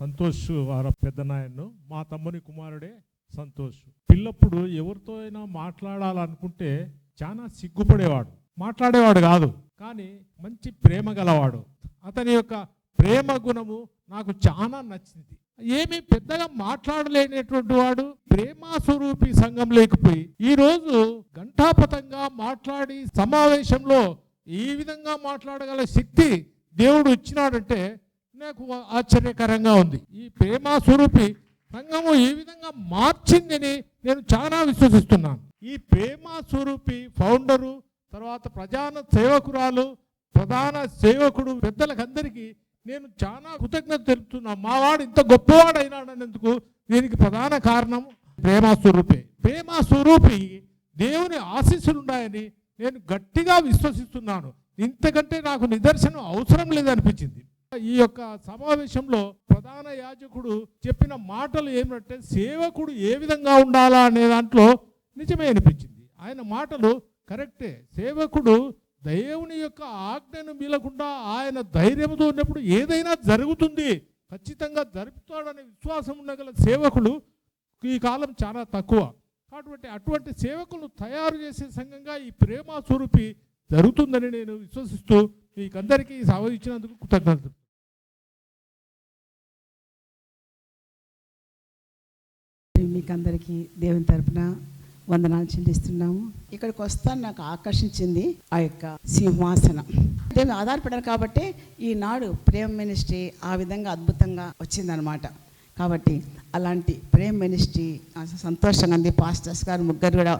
సంతోష్ వారి పెద్దనాయన్ను మా తమ్ముని కుమారుడే సంతోష్. పిల్లప్పుడు ఎవరితో అయినా మాట్లాడాలనుకుంటే చాలా సిగ్గుపడేవాడు. మాట్లాడేవాడు కాదు కానీ మంచి ప్రేమ గలవాడు. అతని యొక్క ప్రేమ గుణము నాకు చాలా నచ్చింది. ఏమీ పెద్దగా మాట్లాడలేనటువంటి వాడు ప్రేమ స్వరూపి సంఘం లేకపోయి ఈరోజు ఘంటాపతంగా మాట్లాడి సమావేశంలో ఈ విధంగా మాట్లాడగల శక్తి దేవుడు ఇచ్చినాడంటే నాకు ఆశ్చర్యకరంగా ఉంది. ఈ ప్రేమ స్వరూపి సంఘము ఈ విధంగా మార్చిందని నేను చాలా విశ్వసిస్తున్నాను. ఈ ప్రేమ స్వరూపి ఫౌండరు తర్వాత ప్రధాన సేవకురాలు ప్రధాన సేవకుడు పెద్దలకందరికీ నేను చాలా కృతజ్ఞత తెలుపుతున్నా మావాడు ఇంత గొప్పవాడు అయినాడనేందుకు దీనికి ప్రధాన కారణం ప్రేమ స్వరూపి. ప్రేమ స్వరూపి దేవుని ఆశీస్సులు ఉన్నాయని నేను గట్టిగా విశ్వసిస్తున్నాను. ఇంతకంటే నాకు నిదర్శనం అవసరం లేదనిపించింది. ఈ యొక్క సమావేశంలో ప్రధాన యాజకుడు చెప్పిన మాటలు ఏమిటంటే సేవకుడు ఏ విధంగా ఉండాలా? అనే దాంట్లో నిజమే అనిపించింది. ఆయన మాటలు కరెక్టే. సేవకుడు దేవుని యొక్క ఆజ్ఞను మీలకుండా ఆయన ధైర్యంతో ఉన్నప్పుడు ఏదైనా జరుగుతుంది ఖచ్చితంగా జరుపుతాడనే విశ్వాసం ఉండగల సేవకులు ఈ కాలం చాలా తక్కువ. కాబట్టి అటువంటి సేవకులు తయారు చేసే సంఘంగా ఈ ప్రేమ స్వరూపి జరుగుతుందని నేను విశ్వసిస్తూ మీకందరికీ సభ ఇచ్చినందుకు కృతజ్ఞతలు. మీకు అందరికీ దేవుని తరపున వందనాలు చెల్లిస్తున్నాము. ఇక్కడికి వస్తాను నాకు ఆకర్షించింది ఆ యొక్క సింహాసనం. దేవుని ఆధారపడారు కాబట్టి ఈనాడు ప్రేమ మినిస్ట్రీ ఆ విధంగా అద్భుతంగా వచ్చిందనమాట. కాబట్టి అలాంటి ప్రేమ మినిస్ట్రీ సంతోషంగా ఉంది. పాస్టర్స్ గారు ముగ్గురు కూడా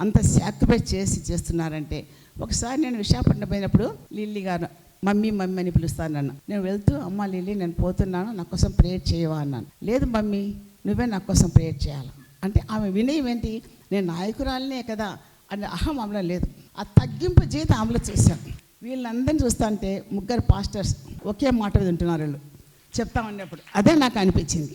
అంత సాక్రిఫైస్ చేసి చేస్తున్నారంటే ఒకసారి నేను విశాఖపట్నం పోయినప్పుడు లిల్లీ గారు మమ్మీ మమ్మీ అని పిలుస్తాను నన్ను నేను వెళ్తూ అమ్మ లిల్లీ నేను పోతున్నాను నా కోసం ప్రేయర్ చేయవా అన్నాను. లేదు మమ్మీ నువ్వే నా కోసం ప్రేయర్ చేయాలి? అంటే ఆమె వినయం ఏంటి? నేను నాయకురాలనే కదా అనే అహం ఆమెలో లేదు. ఆ తగ్గింపు జీతం ఆమెలో చూశాను వీళ్ళందరినీ చూస్తుంటే ముగ్గురు పాస్టర్స్ ఒకే మాట వింటున్నారు వీళ్ళు. చెప్తామన్నప్పుడు అదే నాకు అనిపించింది.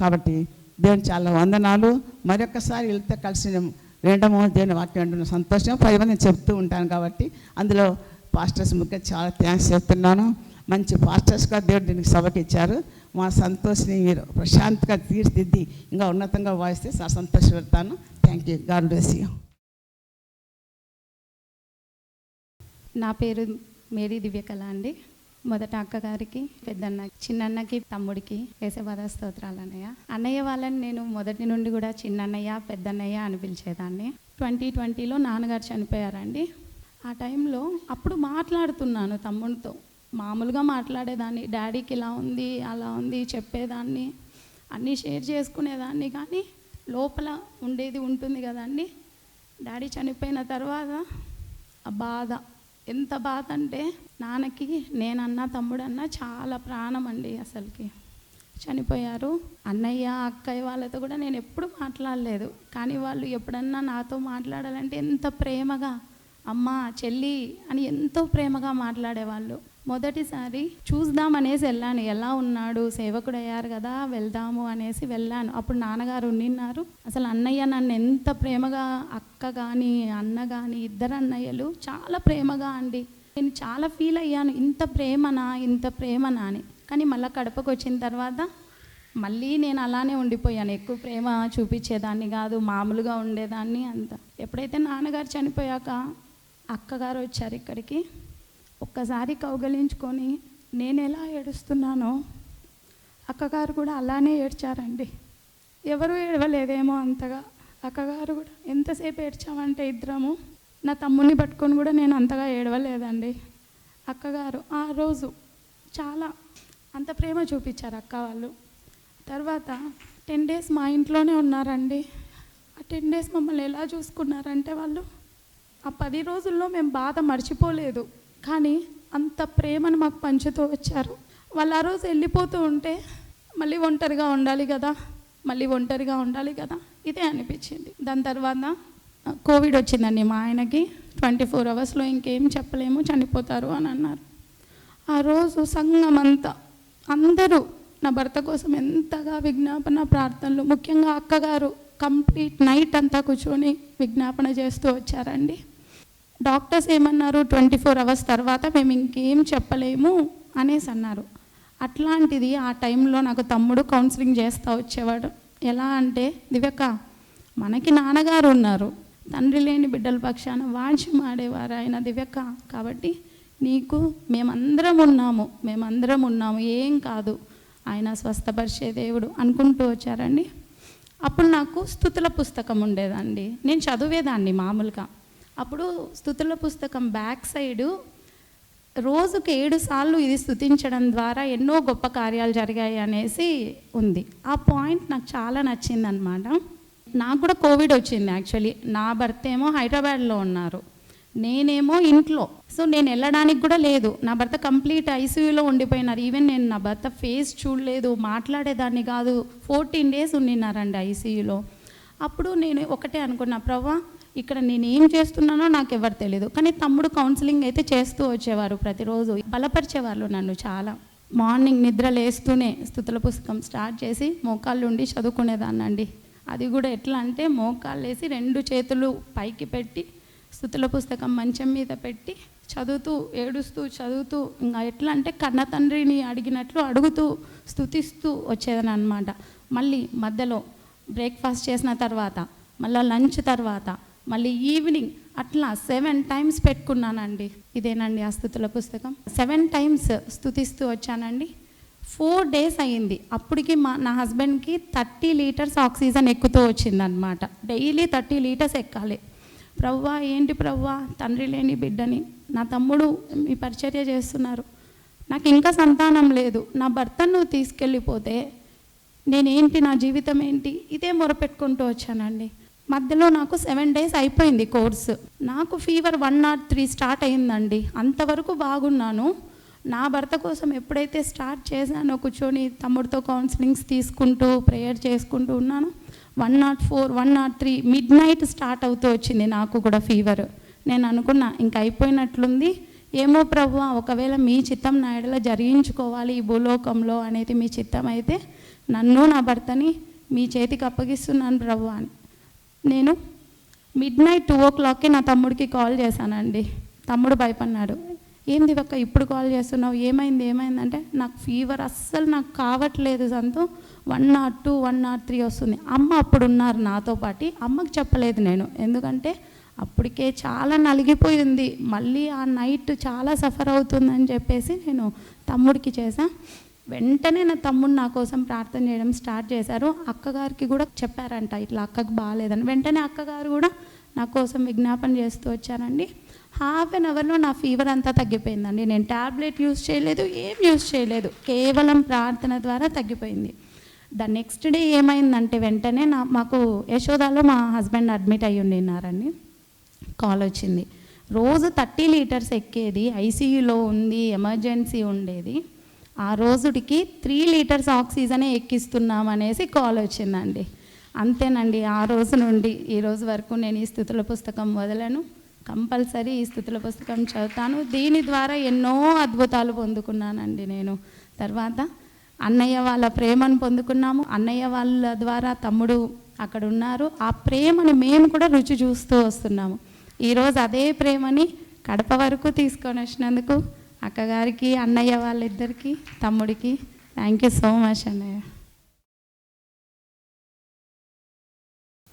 కాబట్టి దేవుని చాలా వందనాలు. మరొకసారి వీళ్ళతో కలిసి రెండమో దేవుని వాక్యం అంటున్న సంతోషం. పది మంది చెప్తూ ఉంటాను కాబట్టి అందులో పాస్టర్స్ ముఖ్యంగా చాలా థ్యాంక్స్ చెప్తున్నాను. మంచి పాస్టర్స్గా దేవుడు దీనికి సభకి ఇచ్చారు. మా సంతోష్ని మీరు ప్రశాంతంగా తీర్చిదిద్ది ఇంకా ఉన్నతంగా వాయిస్తే చాలా సంతోషపడతాను. Thank you God bless you నా పేరు మేరీ దివ్యకళ అండి. మొదట అక్కగారికి పెద్దన్న చిన్నన్నకి తమ్ముడికి వేసేవాద స్తోత్రాలు అన్నయ్య అన్నయ్య వాళ్ళని నేను మొదటి నుండి కూడా చిన్నన్నయ్య పెద్దన్నయ్య అని పిలిచేదాన్ని. ట్వంటీ ట్వంటీలో నాన్నగారు చనిపోయారండి. ఆ టైంలో అప్పుడు మాట్లాడుతున్నాను తమ్ముడితో. మామూలుగా మాట్లాడేదాన్ని. డాడీకి ఇలా ఉంది అలా ఉంది చెప్పేదాన్ని. అన్నీ షేర్ చేసుకునేదాన్ని కానీ లోపల ఉండేది ఉంటుంది కదండి. డాడీ చనిపోయిన తర్వాత ఆ బాధ ఎంత బాధ అంటే నాన్నకి నేనన్నా తమ్ముడన్నా చాలా ప్రాణం అండి అసలుకి. చనిపోయారు. అన్నయ్య అక్కయ్య వాళ్ళతో కూడా నేను ఎప్పుడు మాట్లాడలేదు. కానీ వాళ్ళు ఎప్పుడన్నా నాతో మాట్లాడాలంటే ఎంత ప్రేమగా అమ్మ చెల్లి అని ఎంతో ప్రేమగా మాట్లాడేవాళ్ళు. మొదటిసారి చూద్దాం అనేసి వెళ్ళాను. ఎలా ఉన్నాడు? సేవకుడు అయ్యారు కదా వెళ్దాము అనేసి వెళ్ళాను. అప్పుడు నాన్నగారు ఉండిన్నారు అసలు అన్నయ్య నన్ను ఎంత ప్రేమగా అక్క కానీ అన్న కానీ ఇద్దరు అన్నయ్యలు చాలా ప్రేమగా అండి. నేను చాలా ఫీల్ అయ్యాను. ఇంత ప్రేమనా ఇంత ప్రేమనా అని. కానీ మళ్ళీ కడపకు వచ్చిన తర్వాత మళ్ళీ నేను అలానే ఉండిపోయాను. ఎక్కువ ప్రేమ చూపించేదాన్ని కాదు మామూలుగా ఉండేదాన్ని అంత. ఎప్పుడైతే నాన్నగారు చనిపోయాక అక్కగారు వచ్చారు ఇక్కడికి ఒక్కసారి కౌగలించుకొని నేను ఎలా ఏడుస్తున్నానో అక్కగారు కూడా అలానే ఏడ్చారండి. ఎవరు ఏడవలేదేమో అంతగా. అక్కగారు కూడా ఎంతసేపు ఏడ్చామంటే ఇద్దరము నా తమ్ముని పట్టుకొని కూడా నేను అంతగా ఏడవలేదండి. అక్కగారు ఆ రోజు చాలా అంత ప్రేమ చూపించారు అక్క వాళ్ళు. తర్వాత టెన్ డేస్ మా ఇంట్లోనే ఉన్నారండి. ఆ టెన్ డేస్ మమ్మల్ని ఎలా చూసుకున్నారంటే వాళ్ళు ఆ పది రోజుల్లో మేము బాధ మర్చిపోలేదు. కానీ అంత ప్రేమను మాకు పంచుతూ వచ్చారు. వాళ్ళు ఆ రోజు వెళ్ళిపోతూ ఉంటే మళ్ళీ ఒంటరిగా ఉండాలి కదా మళ్ళీ ఒంటరిగా ఉండాలి కదా ఇదే అనిపించింది. దాని తర్వాత కోవిడ్ వచ్చిందండి మా ఆయనకి. ట్వంటీ ఫోర్ అవర్స్లో ఇంకేం చెప్పలేము చనిపోతారు అని అన్నారు. ఆ రోజు సంఘం అంతా అందరూ నా భర్త కోసం ఎంతగా విజ్ఞాపన ప్రార్థనలు ముఖ్యంగా అక్కగారు కంప్లీట్ నైట్ అంతా కూర్చొని విజ్ఞాపన చేస్తూ వచ్చారండి. డాక్టర్స్ ఏమన్నారు ట్వంటీ ఫోర్ అవర్స్ తర్వాత మేము ఇంకేం చెప్పలేము అనేసి అన్నారు. అట్లాంటిది ఆ టైంలో నాకు తమ్ముడు కౌన్సిలింగ్ చేస్తూ వచ్చేవాడు. ఎలా అంటే దివ్యక్క మనకి నాన్నగారు ఉన్నారు. తండ్రి లేని బిడ్డల పక్షాన వాడ్యం ఆడేవారు ఆయన దివ్యక్క. కాబట్టి నీకు మేమందరం ఉన్నాము మేమందరం ఉన్నాము ఏం కాదు. ఆయన స్వస్థపరిచే దేవుడు అనుకుంటూ వచ్చారండి. అప్పుడు నాకు స్థుతుల పుస్తకం ఉండేదండి. నేను చదివేదాన్ని మామూలుగా. అప్పుడు స్థుతుల పుస్తకం బ్యాక్ సైడు రోజుకు ఏడు సార్లు ఇది స్థుతించడం ద్వారా ఎన్నో గొప్ప కార్యాలు జరిగాయి అనేసి ఉంది. ఆ పాయింట్ నాకు చాలా నచ్చిందనమాట నాకు కూడా కోవిడ్ వచ్చింది యాక్చువల్లీ. నా భర్త ఏమో హైదరాబాద్లో ఉన్నారు. నేనేమో ఇంట్లో. సో నేను వెళ్ళడానికి కూడా లేదు. నా భర్త కంప్లీట్ ఐసీయూలో ఉండిపోయినారు. ఈవెన్ నేను నా భర్త ఫేస్ చూడలేదు. మాట్లాడేదాన్ని కాదు. ఫోర్టీన్ డేస్ ఉండినారండి ఐసీయూలో. అప్పుడు నేను ఒకటే అనుకున్నా ప్రవ్వా ఇక్కడ నేను ఏం చేస్తున్నానో నాకు ఎవరు తెలియదు కానీ తమ్ముడు కౌన్సిలింగ్ అయితే చేస్తూ వచ్చేవారు ప్రతిరోజు. బలపరిచేవాళ్ళు నన్ను చాలా. మార్నింగ్ నిద్ర లేస్తూనే స్థుతుల పుస్తకం స్టార్ట్ చేసి మోకాళ్ళు ఉండి చదువుకునేదాన్నండి. అది కూడా ఎట్లా అంటే మోకాళ్ళు వేసి రెండు చేతులు పైకి పెట్టి స్థుతుల పుస్తకం మంచం మీద పెట్టి చదువుతూ ఏడుస్తూ చదువుతూ ఇంకా ఎట్లా అంటే కన్న తండ్రిని అడిగినట్లు అడుగుతూ స్థుతిస్తూ వచ్చేదని అనమాట మళ్ళీ మధ్యలో బ్రేక్ఫాస్ట్ చేసిన తర్వాత మళ్ళీ లంచ్ తర్వాత మళ్ళీ ఈవినింగ్ అట్లా సెవెన్ టైమ్స్ పెట్టుకున్నానండి. ఇదేనండి ఆ స్థుతుల పుస్తకం. సెవెన్ టైమ్స్ స్థుతిస్తూ వచ్చానండి. ఫోర్ డేస్ అయ్యింది. అప్పటికి మా నా హస్బెండ్కి థర్టీ లీటర్స్ ఆక్సిజన్ ఎక్కుతూ వచ్చిందనమాట డైలీ థర్టీ లీటర్స్ ఎక్కాలి. ప్రవ్వా ఏంటి ప్రవ్వా? తండ్రి లేని బిడ్డని. నా తమ్ముడు మీ పరిచర్య చేస్తున్నారు. నాకు ఇంకా సంతానం లేదు. నా భర్తను నువ్వు తీసుకెళ్ళిపోతే నేనేంటి? నా జీవితం ఏంటి? ఇదే మొరపెట్టుకుంటూ వచ్చానండి. మధ్యలో నాకు సెవెన్ డేస్ అయిపోయింది కోర్సు. నాకు fever one nought three start అయిందండి. అంతవరకు బాగున్నాను. నా భర్త కోసం ఎప్పుడైతే స్టార్ట్ చేశానో కూర్చొని తమ్ముడితో కౌన్సిలింగ్స్ తీసుకుంటూ ప్రేయర్ చేసుకుంటూ ఉన్నాను one nought four one nought three midnight start అవుతూ వచ్చింది నాకు కూడా ఫీవర్ నేను అనుకున్నా ఇంకా అయిపోయినట్లుంది. ఏమో ప్రభు ఒకవేళ మీ చిత్తం నా ఎడల జరిగించుకోవాలి ఈ భూలోకంలో అనేది మీ చిత్తం అయితే నన్ను నా భర్తని మీ చేతికి అప్పగిస్తున్నాను ప్రభు అని. నేను మిడ్ నైట్ టూ ఓ క్లాక్కి నా తమ్ముడికి కాల్ చేశానండి. తమ్ముడు భయపడినాడు ఏంది ఒక్క ఇప్పుడు కాల్ చేస్తున్నావు? ఏమైంది? ఏమైందంటే నాకు ఫీవర్ అస్సలు నాకు కావట్లేదు సంతు. One nought two one nought three వస్తుంది. అమ్మ అప్పుడు ఉన్నారు నాతో పాటు. అమ్మకి చెప్పలేదు నేను. ఎందుకంటే అప్పటికే చాలా నలిగిపోయింది. మళ్ళీ ఆ నైట్ చాలా సఫర్ అవుతుందని చెప్పేసి నేను తమ్ముడికి చేశాను వెంటనే నా తమ్ముడు నా కోసం ప్రార్థన చేయడం స్టార్ట్ చేశారు. అక్కగారికి కూడా చెప్పారంట ఇట్లా అక్కకు బాగాలేదని. వెంటనే అక్కగారు కూడా నా కోసం విజ్ఞాపన చేస్తూ వచ్చారండి. హాఫ్ అన్ అవర్లో నా ఫీవర్ అంతా తగ్గిపోయిందండి. నేను ట్యాబ్లెట్ యూస్ చేయలేదు ఏం యూస్ చేయలేదు. కేవలం ప్రార్థన ద్వారా తగ్గిపోయింది. ద నెక్స్ట్ డే ఏమైందంటే వెంటనే నా మాకు యశోదాలో మా హస్బెండ్ అడ్మిట్ అయ్యి ఉండినారండి కాల్ వచ్చింది. రోజు థర్టీ లీటర్స్ ఎక్కేది ఐసీయూలో ఉంది ఎమర్జెన్సీ ఉండేది. ఆ రోజుటికి త్రీ లీటర్స్ ఆక్సిజనే ఎక్కిస్తున్నాం అనేసి కాల్ వచ్చిందండి. అంతేనండి ఆ రోజు నుండి ఈ రోజు వరకు నేను ఈ స్థుతుల పుస్తకం వదలను. కంపల్సరీ ఈ స్థుతుల పుస్తకం చదువుతాను. దీని ద్వారా ఎన్నో అద్భుతాలు పొందుకున్నానండి నేను. తర్వాత అన్నయ్య వాళ్ళ ప్రేమను పొందుకున్నాము. అన్నయ్య వాళ్ళ ద్వారా తమ్ముడు అక్కడ ఉన్నారు. ఆ ప్రేమను మేము కూడా రుచి చూస్తూ వస్తున్నాము. ఈరోజు అదే ప్రేమని కడప వరకు తీసుకొని వచ్చినందుకు అక్కగారికి అన్నయ్య వాళ్ళిద్దరికి తమ్ముడికి. థ్యాంక్ యూ సో మచ్ అన్నయ్య.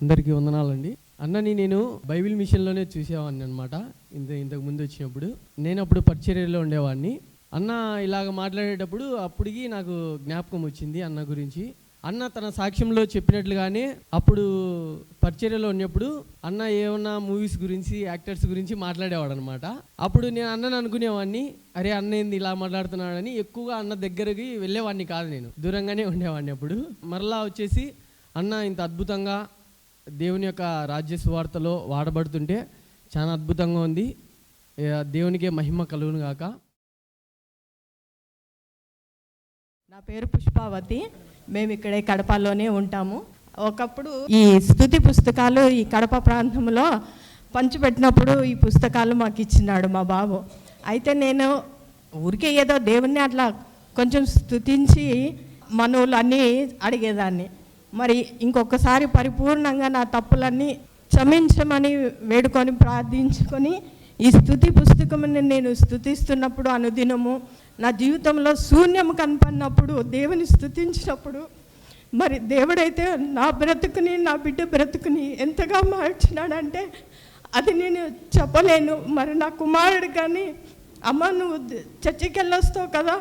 అందరికీ వందనాలండి. అన్నని నేను బైబిల్ మిషన్లోనే చూసేవాడిని అనమాట ఇంత ఇంతకు ముందు వచ్చినప్పుడు. నేను అప్పుడు పరిచర్యలో ఉండేవాడిని. అన్న ఇలాగ మాట్లాడేటప్పుడు అప్పటికి నాకు జ్ఞాపకం వచ్చింది అన్న గురించి. అన్న తన సాక్ష్యంలో చెప్పినట్లుగానే అప్పుడు పరిచర్యలో ఉన్నప్పుడు అన్న ఏమన్నా మూవీస్ గురించి యాక్టర్స్ గురించి మాట్లాడేవాడు అనమాట అప్పుడు నేను అన్నని అనుకునేవాడిని అరే అన్న ఏంది ఇలా మాట్లాడుతున్నాడని ఎక్కువగా అన్న దగ్గరికి వెళ్ళేవాడిని కాదు నేను. దూరంగానే ఉండేవాడిని అప్పుడు. మరలా వచ్చేసి అన్న ఇంత అద్భుతంగా దేవుని యొక్క రాజ్య సువార్తలో వాడబడుతుంటే చాలా అద్భుతంగా ఉంది. దేవునికే మహిమ కలుగును గాక. నా పేరు పుష్పావతి. మేము ఇక్కడే కడపలోనే ఉంటాము. ఒకప్పుడు ఈ స్థుతి పుస్తకాలు ఈ కడప ప్రాంతంలో పంచిపెట్టినప్పుడు ఈ పుస్తకాలు మాకు ఇచ్చినాడు మా బాబు. అయితే నేను ఊరికే ఏదో దేవుణ్ణి అట్లా కొంచెం స్థుతించి మనవులు అన్నీ అడిగేదాన్ని. మరి ఇంకొకసారి పరిపూర్ణంగా నా తప్పులన్నీ క్షమించమని వేడుకొని ప్రార్థించుకొని ఈ స్థుతి పుస్తకముని నేను స్థుతిస్తున్నప్పుడు అనుదినము నా జీవితంలో శూన్యం కనపడినప్పుడు దేవుని స్థుతించినప్పుడు మరి దేవుడైతే నా బ్రతుకుని నా బిడ్డ బ్రతుకుని ఎంతగా మార్చినాడంటే అది నేను చెప్పలేను. మరి నా కుమారుడు కానీ అమ్మ నువ్వు ద- చర్చికి వెళ్ళొస్తావు కదా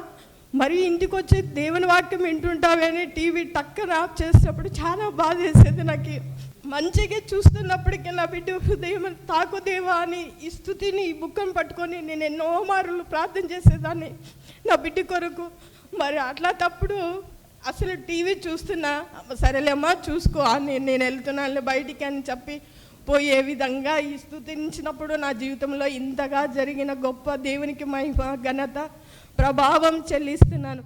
మరి ఇంటికి వచ్చి దేవుని వాక్యం వింటుంటావని టీవీ టక్కన ఆఫ్ చేసినప్పుడు చాలా బాధ వేసేది నాకు. మంచిగా చూస్తున్నప్పటికీ నా బిడ్డ హృదయం తాకు దేవా అని ఈ స్థుతిని ఈ బుక్కను పట్టుకొని నేను ఎన్నో మార్లు ప్రార్థన చేసేదాన్ని. నా బిడ్డ కొరకు మరి అట్లా తప్పుడు అసలు టీవీ చూస్తున్నా సరేలేమ్మా చూసుకో అని నేను వెళ్తున్నాను బయటికి అని చెప్పి పోయే విధంగా ఈ స్థుతించినప్పుడు నా జీవితంలో ఇంతగా జరిగిన గొప్ప దేవునికి మహిమ ఘనత ప్రభావం చెల్లిస్తున్నాను.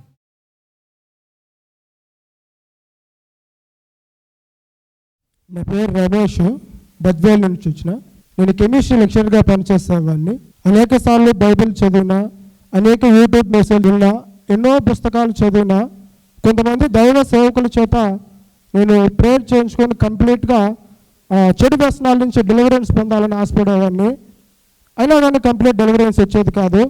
నా పేరు రమేష్. బద్వేల్ నుంచి వచ్చిన నేను కెమిస్ట్రీ లెక్చర్గా పనిచేసేవాడిని అనేక సార్లు బైబిల్ చదివినా అనేక యూట్యూబ్ మెసేజ్ విన్నా ఎన్నో పుస్తకాలు చదివినా కొంతమంది దైవ సేవకుల చేత నేను ప్రేయర్ చేయించుకొని కంప్లీట్గా చెడు వ్యసనాల నుంచి డెలివరెన్స్ పొందాలని ఆశపడేవాడిని. అయినా నన్ను కంప్లీట్ డెలివరెన్స్ వచ్చేది కాదు.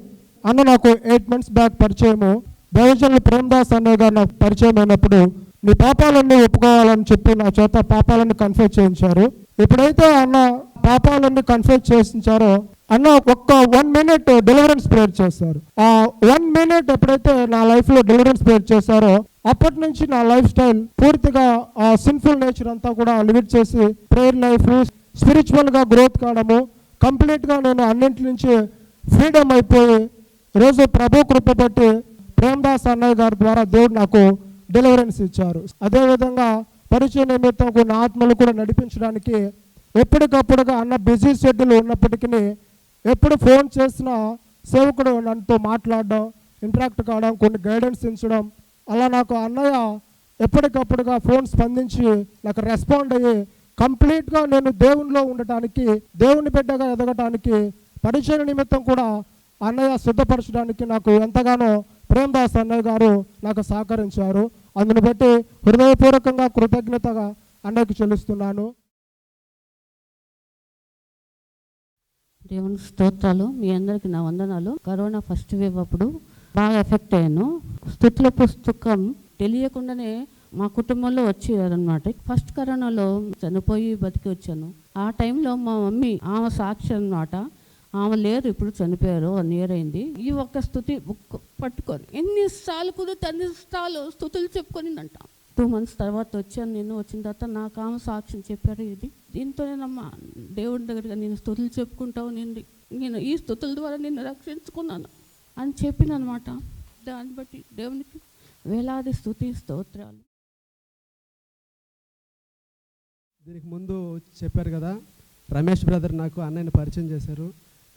అన్న నాకు ఎయిట్ మంత్స్ బ్యాక్ పరిచయము. దైవజనులు ప్రేమదాస్ అన్నయ్య గారు నాకు పరిచయం అయినప్పుడు నీ పాపాలన్నీ ఒప్పుకోవాలని చెప్పి నా చేత పాపాలన్నీ కన్ఫ్యూజ్ చేయించారు. ఎప్పుడైతే అన్న పాపాలన్నీ కన్ఫ్యూజ్ చేయించారో అన్న ఒక్క వన్ మినిట్ డెలివరెన్స్ ప్రేయర్ చేస్తారు ఆ వన్ మినిట్ ఎప్పుడైతే నా లైఫ్లో డెలివరెన్స్ ప్రేయర్ చేశారో అప్పటి నుంచి నా లైఫ్ స్టైల్ పూర్తిగా ఆ సిన్ఫుల్ నేచర్ అంతా కూడా లిమిట్ చేసి ప్రేయర్ లైఫ్ స్పిరిచువల్గా గ్రోత్ కావడము కంప్లీట్గా నేను అన్నింటి నుంచి ఫ్రీడమ్ అయిపోయి ఈరోజు ప్రభు కృప బట్టి ప్రేమదాస్ అన్నయ్య గారి ద్వారా దేవుడు నాకు డెలివరెన్స్ ఇచ్చారు. అదేవిధంగా పరిచయ నిమిత్తం కొన్ని ఆత్మలు కూడా నడిపించడానికి ఎప్పటికప్పుడుగా అన్న బిజీ షెడ్యూల్ ఉన్నప్పటికీ ఎప్పుడు ఫోన్ చేసినా సేవకుడు నన్నుతో మాట్లాడడం ఇంటరాక్ట్ కావడం కొన్ని గైడెన్స్ ఇచ్చడం అలా నాకు అన్నయ్య ఎప్పటికప్పుడుగా ఫోన్ స్పందించి నాకు రెస్పాండ్ అయ్యి కంప్లీట్గా నేను దేవునిలో ఉండటానికి దేవుని బిడ్డగా ఎదగటానికి పరిచయ నిమిత్తం కూడా అన్నయ్య సిద్ధపరచడానికి నాకు ఎంతగానో ప్రేమదాస్ అన్నయ్య గారు నాకు సహకరించారు. అందును బట్టి హృదయపూర్వకంగా కృతజ్ఞతగా అన్నయ్యకు చెల్లిస్తున్నాను. దేవుని స్తోత్రాలు మీ అందరికి నా వందనాలు. కరోనా ఫస్ట్ వేవ్ అప్పుడు బాగా ఎఫెక్ట్ అయ్యాను. స్థుతుల పుస్తకం తెలియకుండానే మా కుటుంబంలో వచ్చేయారనమాట ఫస్ట్ కరోనాలో చనిపోయి బతికి వచ్చాను. ఆ టైంలో మా మమ్మీ ఆమె సాక్షి అన్నమాట. ఆమె లేరు ఇప్పుడు చనిపోయారు వన్ ఇయర్ అయింది. ఈ ఒక్క స్థుతి బుక్ పట్టుకొని ఎన్నిసార్లు కుదిరితే అన్నిసార్లు స్థుతులు చెప్పుకొనిందంట. టూ మంత్స్ తర్వాత వచ్చాను నేను వచ్చిన తర్వాత నాకు ఆమె సాక్ష్యం చెప్పారు ఇది. దీంతోనేనమ్మా దేవుడి దగ్గరగా నేను స్థుతులు చెప్పుకుంటావు నేను నేను ఈ స్థుతుల ద్వారా నిన్ను రక్షించుకున్నాను అని చెప్పిననమాట. దాన్ని బట్టి దేవునికి వేలాది స్థుతి స్తోత్రాలు. దీనికి ముందు చెప్పారు కదా రమేష్ బ్రదర్ నాకు అన్నయ్యని పరిచయం చేశారు.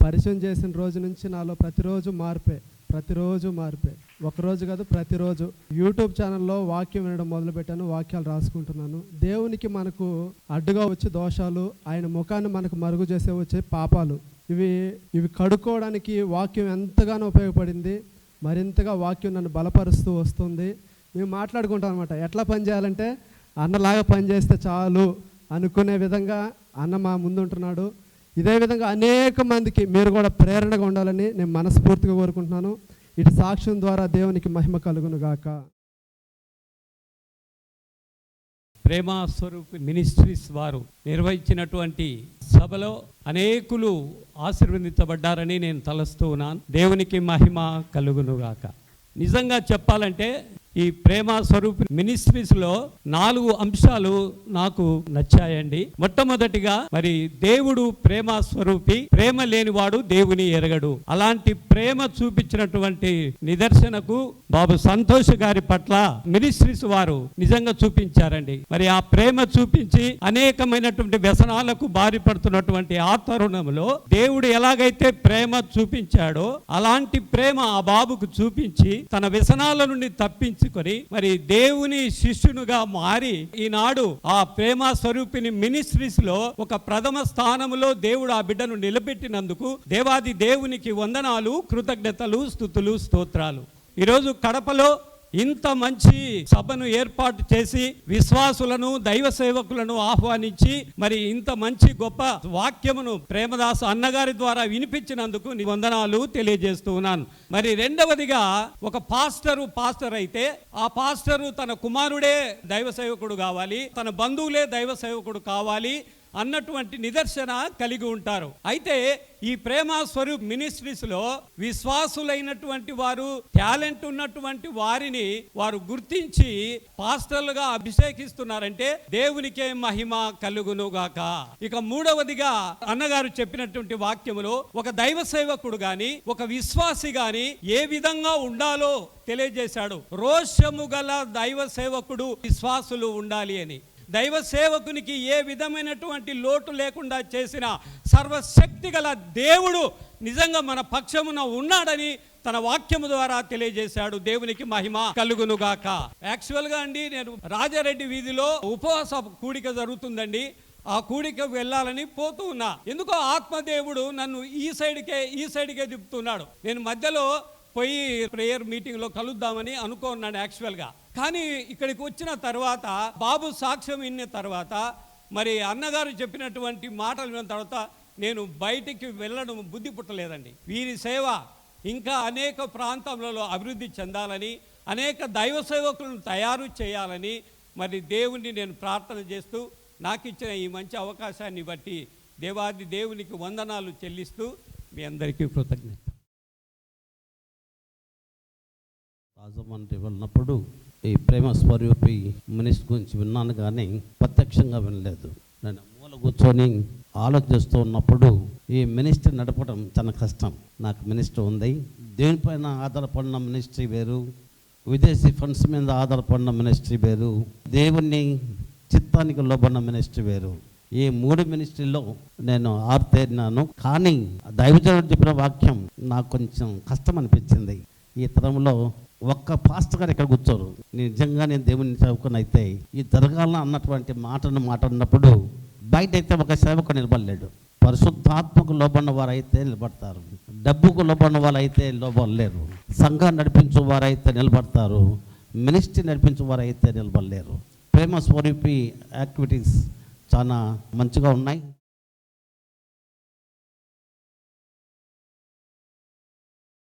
పరిచయం చేసిన రోజు నుంచి నాలో ప్రతిరోజు మార్పే ప్రతిరోజు మార్పే. ఒకరోజు కాదు ప్రతిరోజు. యూట్యూబ్ ఛానల్లో వాక్యం వినడం మొదలుపెట్టాను వాక్యాలు రాసుకుంటున్నాను. దేవునికి మనకు అడ్డుగా వచ్చే దోషాలు ఆయన ముఖాన్ని మనకు మరుగు చేసే వచ్చే పాపాలు. ఇవి ఇవి కడుక్కోవడానికి వాక్యం ఎంతగానో ఉపయోగపడింది. మరింతగా వాక్యం నన్ను బలపరుస్తూ వస్తుంది. మేము మాట్లాడుకుంటాం అనమాట ఎట్లా పని చేయాలంటే అన్నలాగా పనిచేస్తే చాలు అనుకునే విధంగా అన్న మా ముందు ఉంటున్నాడు ఇదే విధంగా అనేక మందికి మీరు కూడా ప్రేరణగా ఉండాలని నేను మనస్ఫూర్తిగా కోరుకుంటున్నాను. ఇటు సాక్ష్యం ద్వారా దేవునికి మహిమ కలుగును గాక. ప్రేమ స్వరూప్ మినిస్ట్రీస్ వారు నిర్వహించినటువంటి సభలో అనేకులు ఆశీర్వదించబడ్డారని నేను తలస్తూ ఉన్నాను. దేవునికి మహిమ కలుగునుగాక నిజంగా చెప్పాలంటే ఈ ప్రేమ స్వరూపి మినిస్ట్రీస్లో నాలుగు అంశాలు నాకు నచ్చాయండి. మొట్టమొదటిగా మరి దేవుడు ప్రేమ స్వరూపి ప్రేమ లేనివాడు దేవుని ఎరగడు. అలాంటి ప్రేమ చూపించినటువంటి నిదర్శనకు బాబు సంతోష్ గారి పట్ల మినిస్ట్రీస్ వారు నిజంగా చూపించారండి. మరి ఆ ప్రేమ చూపించి అనేకమైనటువంటి వ్యసనాలకు బారి పడుతున్నటువంటి ఆ తరుణంలో దేవుడు ఎలాగైతే ప్రేమ చూపించాడో అలాంటి ప్రేమ ఆ బాబుకు చూపించి తన వ్యసనాల నుండి తప్పించి తప్పించుకొని మరి దేవుని శిష్యునుగా మారి ఈనాడు ఆ ప్రేమ స్వరూపిని మినిస్ట్రీస్లో ఒక ప్రథమ స్థానములో దేవుడు ఆ బిడ్డను నిలబెట్టినందుకు దేవాది దేవునికి వందనాలు కృతజ్ఞతలు స్థుతులు స్తోత్రాలు. ఈరోజు కడపలో ఇంత మంచి సభను ఏర్పాటు చేసి విశ్వాసులను దైవ సేవకులను ఆహ్వానించి మరి ఇంత మంచి గొప్ప వాక్యమును ప్రేమదాసు అన్నగారి ద్వారా వినిపించినందుకు నీ వందనాలు తెలియజేస్తూ ఉన్నాను. మరి రెండవదిగా ఒక పాస్టరు పాస్టర్ అయితే ఆ పాస్టరు తన కుమారుడే దైవ సేవకుడు కావాలి తన బంధువులే దైవ సేవకుడు కావాలి అన్నటువంటి నిదర్శన కలిగి ఉంటారు. అయితే ఈ ప్రేమ స్వరూప్ మినిస్ట్రీస్లో విశ్వాసులైనటువంటి వారు టాలెంట్ ఉన్నటువంటి వారిని వారు గుర్తించి పాస్టర్లుగా అభిషేకిస్తున్నారంటే దేవునికే మహిమ కలుగును గాక. ఇక మూడవదిగా అన్నగారు చెప్పినటువంటి వాక్యములో ఒక దైవ సేవకుడు గాని ఒక విశ్వాసి గాని ఏ విధంగా ఉండాలో తెలియజేశాడు. రోషము గల దైవ సేవకుడు విశ్వాసులు ఉండాలి అని. దైవ సేవకునికి ఏ విధమైనటువంటి లోటు లేకుండా చేసిన సర్వశక్తి గల దేవుడు నిజంగా మన పక్షమున ఉన్నాడని తన వాక్యము ద్వారా తెలియజేశాడు. దేవునికి మహిమ కలుగునుగాక. యాక్చువల్గా అండి నేను రాజారెడ్డి వీధిలో ఉపవాస కూడిక జరుగుతుందండి. ఆ కూడిక వెళ్ళాలని పోతూ ఉన్నా. ఎందుకో ఆత్మదేవుడు నన్ను ఈ సైడ్కే ఈ సైడ్కే తిప్పుతున్నాడు. నేను మధ్యలో పోయి ప్రేయర్ మీటింగ్లో కలుద్దామని అనుకున్నాను యాక్చువల్గా. కానీ ఇక్కడికి వచ్చిన తర్వాత బాబు సాక్ష్యం విన్న తర్వాత మరి అన్నగారు చెప్పినటువంటి మాటలు విన్న తర్వాత నేను బయటికి వెళ్ళడం బుద్ధి పుట్టలేదండి. వీరి సేవ ఇంకా అనేక ప్రాంతాలలో అభివృద్ధి చెందాలని అనేక దైవ సేవకులను తయారు చేయాలని మరి దేవుణ్ణి నేను ప్రార్థన చేస్తూ నాకు ఇచ్చిన ఈ మంచి అవకాశాన్ని బట్టి దేవాది దేవునికి వందనాలు చెల్లిస్తూ మీ అందరికీ కృతజ్ఞత. రాజమండ్రి వెళ్ళినప్పుడు ఈ ప్రేమ స్వరూపి మినిస్టర్ గురించి విన్నాను కానీ ప్రత్యక్షంగా వినలేదు. నేను మూల కూర్చొని ఆలోచిస్తూ ఉన్నప్పుడు ఈ మినిస్టర్ నడపడం చాలా కష్టం. నాకు మినిస్టర్ ఉంది. దేనిపైన ఆధారపడిన మినిస్ట్రీ వేరు? విదేశీ ఫండ్స్ మీద ఆధారపడిన మినిస్ట్రీ వేరు? దేవుణ్ణి చిత్తానికి లోబడిన మినిస్ట్రీ వేరు? ఈ మూడు మినిస్ట్రీలో నేను ఆరుతేరినాను. కానీ దైవజనుడు చెప్పిన వాక్యం నాకు కొంచెం కష్టం అనిపించింది ఈ తరంలో ఒక్క పాస్టర్ గారు ఇక్కడ కూర్చోరు. నిజంగా నేను దేవుని సేవకుని అయితే ఈ జరగాల అన్నటువంటి మాటను మాట్లాడినప్పుడు బయట అయితే ఒక సేవకు నిలబడలేడు. పరిశుద్ధాత్మకు లోబడిన వారైతే నిలబడతారు. డబ్బుకు లోబడిన వారైతే లోబడలేరు. సంఘాన్ని నడిపించే వారైతే నిలబడతారు. మినిస్ట్రీ నడిపించే వారైతే నిలబడలేరు. ప్రేమ స్వరూపి యాక్టివిటీస్ చాలా మంచిగా ఉన్నాయి.